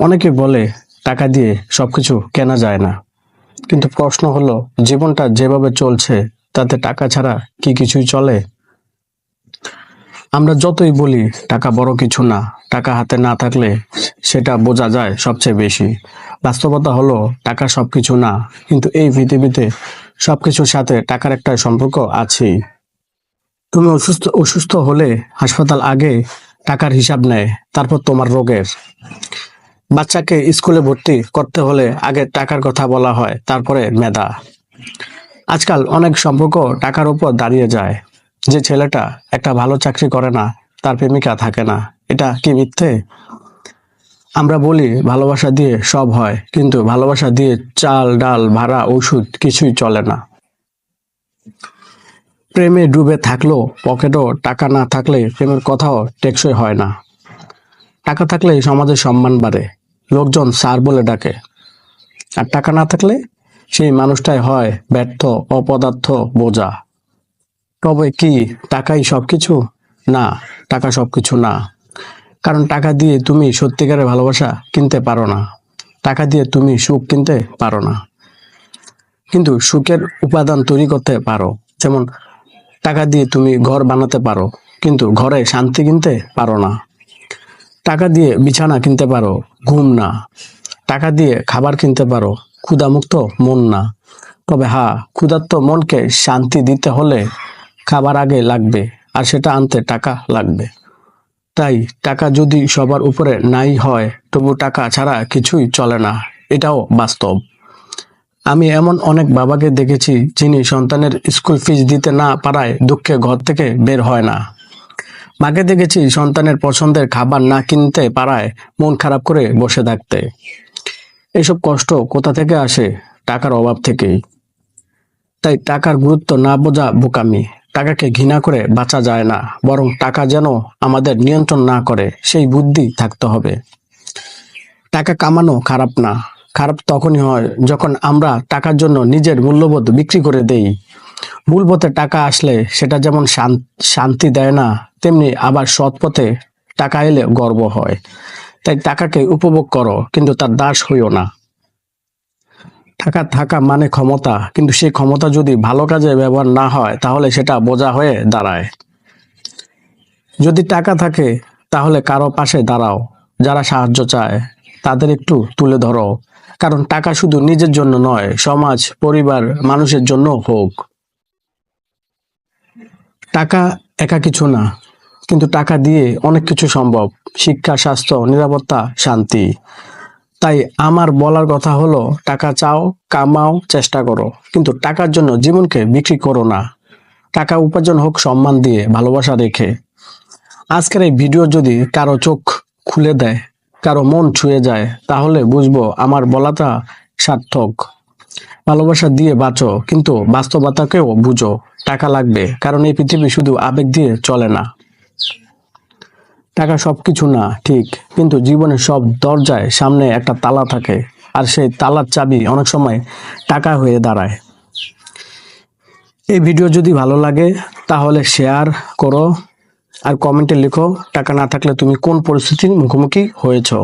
অনেকে বলে, টাকা দিয়ে সবকিছু কেনা যায় না। কিন্তু প্রশ্ন হলো, জীবনটা যেভাবে চলছে, তাতে টাকা ছাড়া কি কিছুই চলে? আমরা যতই বলি, টাকা বড় কিছু না, টাকা হাতে না থাকলে সেটা বোঝা যায় সবচেয়ে বেশি। বাস্তবতা হলো, টাকা সবকিছু না, কিন্তু এই পৃথিবীতে সব কিছুর সাথে টাকার একটা সম্পর্ক আছেই। তুমি অসুস্থ অসুস্থ হলে হাসপাতাল আগে টাকার হিসাব নেয়, তারপর তোমার রোগের। বাচ্চাকে স্কুলে ভর্তি করতে হলে আগে টাকার কথা বলা হয়, তারপরে মেধা। আজকাল অনেক সম্পর্ক টাকার উপর দাঁড়িয়ে যায়। যে ছেলেটা একটা ভালো চাকরি করে না, তার প্রেমিকা থাকে না, এটা কি মিথ্যে? আমরা বলি ভালোবাসা দিয়ে সব হয়, কিন্তু ভালোবাসা দিয়ে চাল, ডাল, ভাড়া, ওষুধ কিছুই চলে না। প্রেমে ডুবে থাকলেও পকেটও টাকা না থাকলে প্রেমের কথাও টেকসই হয় না। টাকা থাকলে সমাজের সম্মান বাড়ে। লোকজন স্যার বলে ডাকে। আর টাকা না থাকলে সেই মানুষটাই হয় ব্যর্থ, অপদার্থ, বোঝা। তবে কি, টাকাই সবকিছু? না, টাকা সবকিছু না। কারণ টাকা দিয়ে তুমি সত্যিকারের ভালোবাসা কিনতে পারো না। টাকা দিয়ে তুমি সুখ কিনতে পারো না। কিন্তু সুখের উপাদান তৈরি করতে পারো। যেমন, টাকা দিয়ে তুমি ঘর বানাতে পারো, কিন্তু ঘরে শান্তি কিনতে পারো না। টাকা দিয়ে বিছানা কিনতে পারো ঘুম না। টাকা দিয়ে খাবার কিনতে পারো, ক্ষুধামুক্ত মন না। তবে হ্যাঁ ক্ষুধার্ত মনকে শান্তি দিতে হলে খাবার আগে লাগবে, আর সেটা আনতে টাকা লাগবে। তাই টাকা যদি সবার উপরে নাই হয়, তবু টাকা ছাড়া কিছুই চলে না। এটাও বাস্তব। আমি এমন অনেক বাবাকে দেখেছি, যিনি সন্তানের স্কুল ফিস দিতে না পারায় দুঃখে ঘর থেকে বের হয় না। মাকে দেখেছি, সন্তানের পছন্দের খাবার না কিনতে পারায় মন খারাপ করে বসে থাকতে। এসব কষ্ট কোথা থেকে আসে? টাকার অভাব থেকেই। তাই টাকার গুরুত্ব না বোঝা বোকামি। টাকাকে ঘৃণা করে বাঁচা যায় না, বরং টাকা যেন আমাদের নিয়ন্ত্রণ না করে, সেই বুদ্ধি থাকতে হবে। টাকা কামানো খারাপ না। খারাপ তখনই হয় যখন আমরা টাকার জন্য নিজের মূল্যবোধ বিক্রি করে দেই। ভুল টাকা আসলে সেটা যেমন শান- শান্তি দেয় না তেমনি আবার সৎ পথে টাকা এলে গর্ব হয়। তাই টাকাকে উপভোগ করো, কিন্তু তার দাস হইও না। টাকা থাকা মানে ক্ষমতা, কিন্তু সেই ক্ষমতা যদি ভালো কাজে ব্যবহার না হয়, তাহলে সেটা বোঝা হয়ে দাঁড়ায়। যদি টাকা থাকে, তাহলে কারও পাশে দাঁড়াও, যারা সাহায্য চায়, তাদের একটু তুলে ধরো। কারণ টাকা শুধু নিজের জন্য নয়, সমাজ, পরিবার, মানুষের জন্য হোক। টাকা একা কিছু না কিন্তু টাকা দিয়ে অনেক কিছু সম্ভব। শিক্ষা, স্বাস্থ্য, নিরাপত্তা, শান্তি। তাই আমার বলার কথা হলো, টাকা চাও, কামাও, চেষ্টা করো। কিন্তু টাকার জন্য জীবনকে বিক্রি করো না। টাকা উপার্জন হোক, সম্মান দিয়ে, ভালোবাসা রেখে। আজকের এই ভিডিও যদি কারও চোখ খুলে দেয়, কারও মন ছুঁয়ে যায়, তাহলে বুঝব আমার বলাটা সার্থক। ভালোবাসা দিয়ে বাঁচো, কিন্তু বাস্তবতাকেও বুঝো। টাকা লাগবে, কারণ এই পৃথিবী শুধু আবেগ দিয়ে চলে না। টাকা সব কিছু না, ঠিক। কিন্তু জীবনের সব দরজায় সামনে একটা তালা থাকে, আর সেই তালার চাবি অনেক সময় টাকা হয়ে দাঁড়ায়। এই ভিডিও যদি ভালো লাগে, তাহলে শেয়ার করো, আর কমেন্টে লিখো, টাকা না থাকলে তুমি কোন পরিস্থিতির মুখোমুখি হয়েছো।